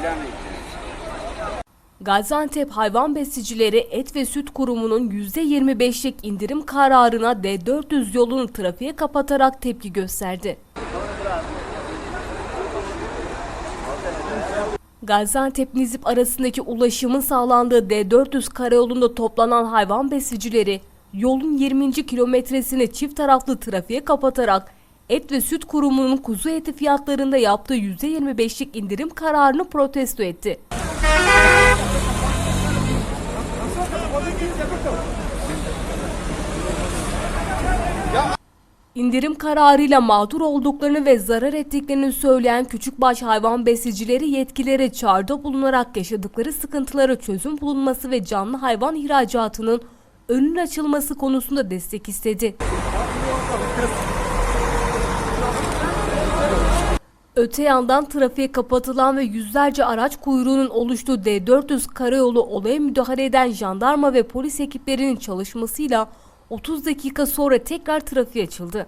ilan edeceğiz. Gaziantep Hayvan Besicileri Et ve Süt Kurumu'nun %25'lik indirim kararına D400 yolunu trafiğe kapatarak tepki gösterdi. Gaziantep-Nizip arasındaki ulaşımın sağlandığı D400 karayolunda toplanan hayvan besicileri yolun 20. kilometresini çift taraflı trafiğe kapatarak Et ve Süt Kurumu'nun kuzu eti fiyatlarında yaptığı %25'lik indirim kararını protesto etti. İndirim kararıyla mağdur olduklarını ve zarar ettiklerini söyleyen küçükbaş hayvan besicileri yetkilere çağrıda bulunarak yaşadıkları sıkıntılara çözüm bulunması ve canlı hayvan ihracatının önün açılması konusunda destek istedi. Öte yandan trafiğe kapatılan ve yüzlerce araç kuyruğunun oluştuğu D400 karayolu olaya müdahale eden jandarma ve polis ekiplerinin çalışmasıyla 30 dakika sonra tekrar trafiğe açıldı.